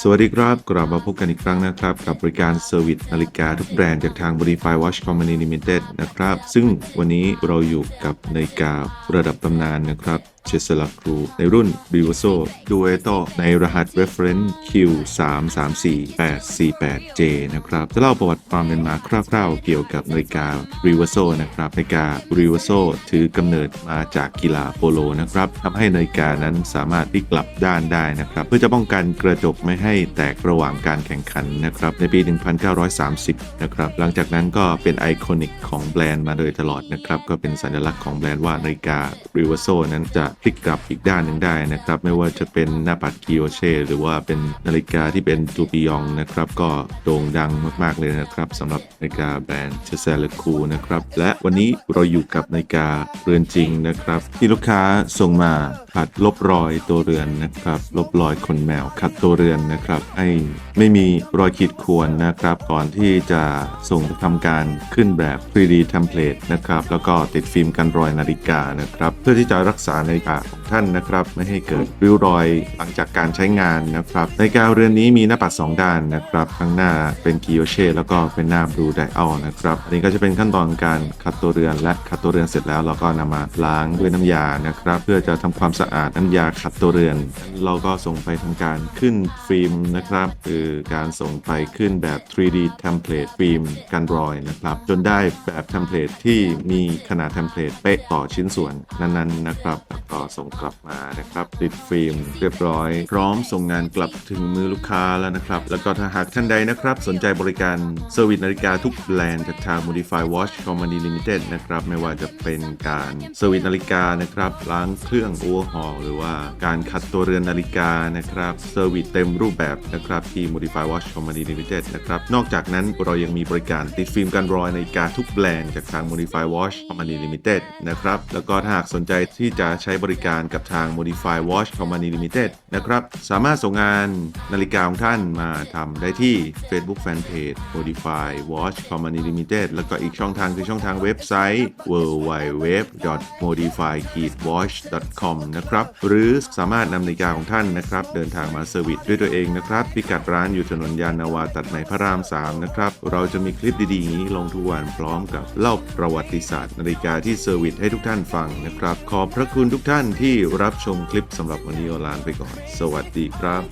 สวัสดีครับ กลับมาพบกันอีกครั้งนะครับ กับบริการเซอร์วิสนาฬิกาทุกแบรนด์จากทาง Modify Watch Company Limited นะครับ ซึ่งวันนี้เราอยู่กับนาฬิการะดับตำนานนะครับ เชสลาครูในรุ่น r i v o s o Dueto ในรหัส reference Q 3 3 4 8 4 8 J นะครับจะเล่าประวัติความเป็นมาคร่าวๆ เกี่ยวกับนาฬิกา r i v o s o นะครับนาฬิกา r i v o s o ถือกำเนิดมาจากกีฬาโปโลนะครับทำให้นาฬิกานั้นสามารถพลิกกลับด้านได้นะครับเพื่อจะป้องกันกระจกไม่ให้แตกระหว่างการแข่งขันนะครับในปี 1930 นะครับหลังจากนั้นก็เป็นไอคอนิกของแบรนด์มาโดยตลอดนะครับก็เป็นสัญลักษณ์ของแบรนด์ว่านาฬิกา r i v o s o นั้นจะพลิกกลับอีกด้านหนึ่งได้นะครับ ไม่ว่าจะเป็นหน้าปัดกิโอเช่หรือว่าเป็นนาฬิกาที่เป็นตูปิยองนะครับ ก็โด่งดังมากๆเลยนะครับสำหรับนาฬิกาแบรนด์เชสเลคูนะครับ และวันนี้เราอยู่กับนาฬิกาเรือนจริงนะครับ ที่ลูกค้าส่งมาขัดลบรอยตัวเรือนนะครับ ลบรอยขนแมวขัดตัวเรือนนะครับ ให้ไม่มีรอยขีดข่วนนะครับ ก่อนที่จะส่งทำการขึ้นแบบ 3D template นะครับแล้วก็ติดฟิล์มกันรอยนาฬิกานะครับ เพื่อที่จะรักษานาฬิกาของท่านนะครับ ไม่ให้เกิดริ้วรอยหลังจากการใช้งานนะครับ ในกาเรือนนี้มีหน้าปัด 2 ด้านนะครับข้างหน้าเป็นกิโอเช่แล้วก็เป็นหน้าบลูไดอัลนะครับอันนี้ก็จะเป็นขั้นตอนการขัดตัวเรือนและขัดตัวเรือนเสร็จแล้วเราก็นำมาล้างด้วยน้ำยานะครับ เพื่อจะทำความสะอาดน้ำยาขัดตัวเรือน เราก็ส่งไปทำการขึ้นฟิล์มนะครับคือการส่งไปขึ้นแบบ 3D template ฟิล์มกันรอยนะครับจนได้แบบเทมเพลตที่มีขนาดเทมเพลตเป๊ะต่อชิ้นส่วนนั้นๆนะครับ ส่งกลับมานะครับติดฟิล์มเรียบร้อย พร้อมส่งงานกลับถึงมือลูกค้าแล้วนะครับ แล้วก็ถ้าหากท่านใดนะครับ สนใจบริการเซอร์วิสนาฬิกาทุกแบรนด์จากทาง Modify Watch Company Limited นะครับ ไม่ว่าจะเป็นการเซอร์วิสนาฬิกานะครับล้างเครื่อง overhaul หรือว่าการขัดตัวเรือนนาฬิกานะครับเซอร์วิสเต็มรูปแบบนะครับที่ Modify Watch Company Limited นะครับนอกจากนั้นเรายังมีบริการติดฟิล์มกันรอยนาฬิกาทุกแบรนด์จากทาง Modify Watch Company Limited นะครับแล้วก็ถ้าหากสนใจที่จะใช้บริการกับทาง Modify Watch Company Limited นะครับ สามารถส่งงานนาฬิกาของท่านมาทำได้ที่ Facebook Fanpage Modify Watch Company Limited แล้วก็อีกช่องทางคือช่องทางเว็บไซต์ www.modify-watch.com นะครับ หรือสามารถนำนาฬิกาของท่านนะครับ เดินทางมาเซอร์วิสด้วยตัวเองนะครับ พิกัดร้านอยู่ถนนยานนาวาตัดใหม่พระราม 3 นะครับ เราจะมีคลิปดีๆ นี้ลงทุกวันพร้อมกับเล่าประวัติศาสตร์นาฬิกาที่เซอร์วิสให้ทุกท่านฟังนะครับ ขอบพระคุณทุกท่านที่รับชมคลิปสำหรับวันนี้ออนไลน์ไปก่อน สวัสดีครับ